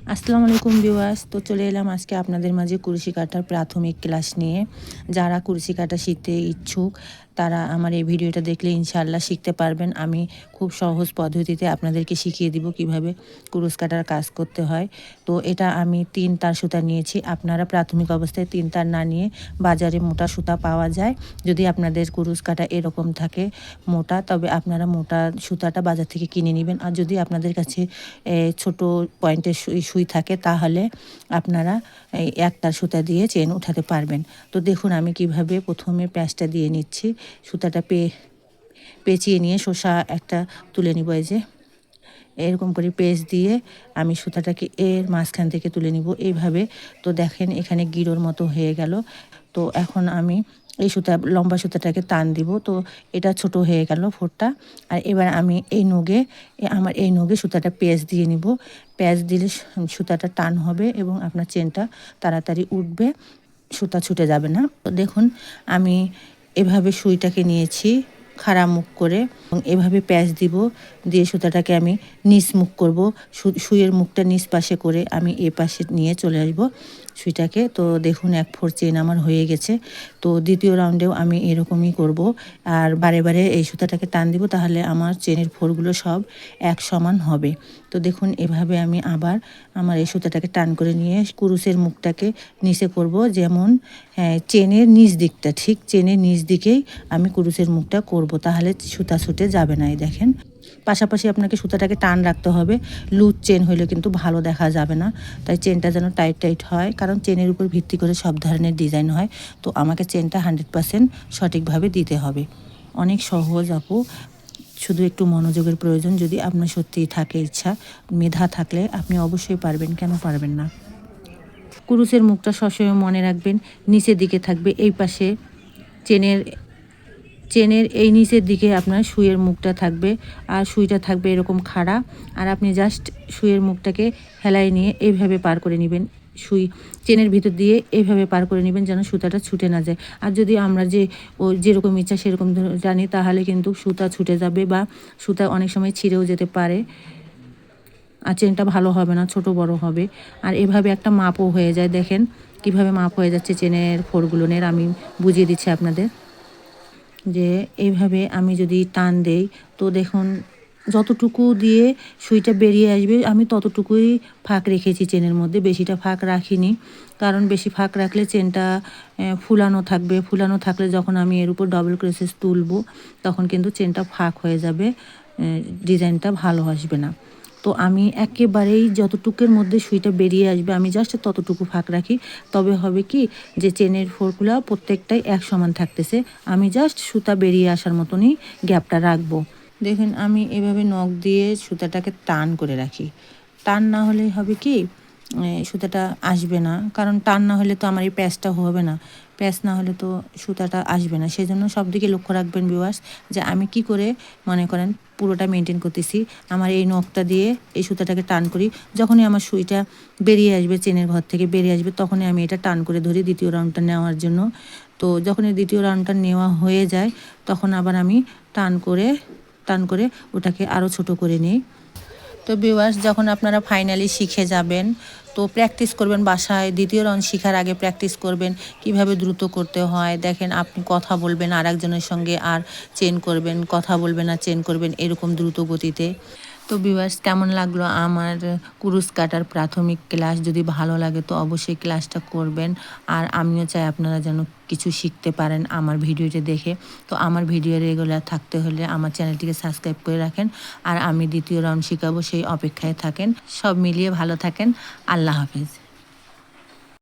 আসসালামু আলাইকুম বিওয়াস তো চলে এলাম আজকে আপনাদের মাঝে কুরসি কাটার প্রাথমিক ক্লাস নিয়ে। যারা কুরসি কাটা শিখতে ইচ্ছুক তারা আমার এই ভিডিওটা দেখলে ইনশাল্লাহ শিখতে পারবেন। আমি খুব সহজ পদ্ধতিতে আপনাদেরকে শিখিয়ে দিব কীভাবে কুরুস কাটার কাজ করতে হয়। তো এটা আমি তিন তার সুতা নিয়েছি। আপনারা প্রাথমিক অবস্থায় তিন তার না নিয়ে বাজারে মোটা সুতা পাওয়া যায়। যদি আপনাদের কুরুশ কাটা এরকম থাকে মোটা, তবে আপনারা মোটা সুতাটা বাজার থেকে কিনে নেবেন। আর যদি আপনাদের কাছে ছোট পয়েন্টের সুই থাকে, তাহলে আপনারা এক তার সুতা দিয়ে চেন উঠাতে পারবেন। তো দেখুন আমি কীভাবে প্রথমে প্যাঁচটা দিয়ে নিচ্ছি। সুতাটা পে, পেঁচিয়ে নিয়ে শসা একটা তুলে নিব এই যে। এরকম করে পেঁচ দিয়ে আমি সুতাটাকে এর মাঝখান থেকে তুলে নিব এইভাবে। তো দেখেন এখানে গিরোর মতো হয়ে গেল। তো এখন আমি এই সুতা, লম্বা সুতাটাকে টান দিব। তো এটা ছোট হয়ে গেল ফোরটা আর এবার আমি এই নগে আমার এই নগে সুতাটা পেঁচ দিয়ে নিব। পেঁচ দিলে সুতাটা টান হবে এবং আপনার চেনটা তাড়াতাড়ি উঠবে। সুতা ছুটে যাবে না। তো দেখুন আমি এভাবে সুইটাকে নিয়েছি খাড়া মুখ করে এবং এভাবে প্যাচ দিব দিয়ে সুতাটাকে আমি নিচ মুখ করব। সুইয়ের মুখটা নিচ পাশে করে আমি এ পাশে নিয়ে চলে আসব সুইটাকে। তো দেখুন, এক ফোর চেন আমার হয়ে গেছে। তো দ্বিতীয় রাউন্ডেও আমি এরকমই করব। আর বারে বারে এই সুতাটাকে টান দিব, তাহলে আমার চেনের ফোরগুলো সব এক সমান হবে। তো দেখুন এভাবে আমি আবার আমার এই সুতাটাকে টান করে নিয়ে কুরুসের মুখটাকে নিচে করব। যেমন হ্যাঁ, চেনের নিচ দিকটা ঠিক চেনের নিচ দিকেই আমি কুরুসের মুখটা করব। তাহলে সুতা ছুটে যাবে না এই দেখেন। পাশাপাশি আপনাকে সুতাটাকে টান রাখতে হবে। লুজ চেন হইলে কিন্তু ভালো দেখা যাবে না। তাই চেনটা যেন টাইট টাইট হয় কারণ চেনের উপর ভিত্তি করে সব ধরনের ডিজাইন হয়। তো আমাকে চেনটা হান্ড্রেড পার্সেন্ট সঠিকভাবে দিতে হবে। অনেক সহজ আপু। শুধু একটু মনোযোগের প্রয়োজন যদি আপনার সত্যিই থাকে ইচ্ছা, মেধা থাকলে আপনি অবশ্যই পারবেন, কেন পারবেন না? কুরুসের মুখটা সবসময় মনে রাখবেন, নিচের দিকে থাকবে, এই পাশে চেনের চেনের এই নিচের দিকে আপনার সুইয়ের মুখটা থাকবে, আর সুইটা থাকবে এরকম খাড়া, আর আপনি জাস্ট সুইয়ের মুখটাকে হেলাই নিয়ে এইভাবে পার করে নেবেন। সুই চেনের ভিতর দিয়ে এভাবে পার করে নেবেন যেন সুতাটা ছুটে না যায়। আর যদি আমরা যে ও যেরকম ইচ্ছা সেরকম জানি, তাহলে কিন্তু সুতা ছুটে যাবে বা সুতা অনেক সময় ছিঁড়েও যেতে পারে। আর চেনটা ভালো হবে না, ছোট বড় হবে। আর এভাবে একটা মাপও হয়ে যায়। দেখেন কীভাবে মাপ হয়ে যাচ্ছে চেনের ফোরগুলোনের আমি বুঝিয়ে দিচ্ছি আপনাদের যে এইভাবে আমি যদি টান দেই, তো দেখুন যতটুকু দিয়ে সুইটা বেরিয়ে আসবে, আমি ততটুকুই ফাঁক রেখেছি চেনের মধ্যে, বেশিটা ফাঁক রাখিনি। কারণ বেশি ফাঁক রাখলে চেনটা ফুলানো থাকবে। ফুলানো থাকলে যখন আমি এর উপর ডবল ক্রেসেস তুলবো, তখন কিন্তু চেনটা ফাঁক হয়ে যাবে ডিজাইনটা ভালো আসবে না। তো আমি একেবারেই যতটুকের মধ্যে সুইটা বেরিয়ে আসবে, আমি জাস্ট ততটুকু ফাঁক রাখি। তবে হবে কি যে চেনের ফোরগুলো প্রত্যেকটাই এক সমান থাকতেছে, আমি জাস্ট সুতা বেরিয়ে আসার মতনই গ্যাপটা রাখব। দেখুন, আমি এভাবে নখ দিয়ে সুতাটাকে টান করে রাখি। টান না হলে হবে কি সুতাটা আসবে না। কারণ টান না হলে তো আমার এই প্যাচটা হবে না। প্যাচ না হলে তো সুতাটা আসবে না। সেই জন্য সব দিকে লক্ষ্য রাখবেন বিওয়াস যে আমি কি করে, মনে করেন, পুরোটা মেনটেন করতেছি। আমার এই নখটা দিয়ে এই সুতাটাকে টান করি। যখনই আমার সুইটা বেরিয়ে আসবে, চেনের ঘর থেকে বেরিয়ে আসবে, তখনই আমি এটা টান করে ধরি দ্বিতীয় রাউন্ডটা নেওয়ার জন্য। তো যখন এই দ্বিতীয় রাউন্ডটা নেওয়া হয়ে যায়, তখন আবার আমি টান করে টান করে ওটাকে আরও ছোট করে নিই। তো বিওয়ার্স যখন আপনারা ফাইনালি শিখে যাবেন, তো প্র্যাকটিস করবেন বাসায়, দ্বিতীয় রাউন্ড শেখার আগে প্র্যাকটিস করবেন, কীভাবে দ্রুত করতে হয়, দেখেন আপনি কথা বলবেন আর সঙ্গে আর চেন করবেন, কথা বলবেন আর চেন করবেন এরকম দ্রুত গতিতে। তো বিভার্স কেমন লাগল আমার কুরুস কাটার প্রাথমিক ক্লাস? যদি ভালো লাগে তো অবশ্যই ক্লাসটা করবেন। আর আমিও চাই আপনারা যেন কিছু শিখতে পারেন আমার ভিডিওটা দেখে। তো আমার ভিডিও রেগুলার থাকতে হলে আমার চ্যানেলটিকে সাবস্ক্রাইব করে রাখেন। আর আমি দ্বিতীয় রাউন্ড শেখাবো, সেই অপেক্ষায় থাকেন। সব মিলিয়ে ভালো থাকেন। আল্লাহ হাফেজ।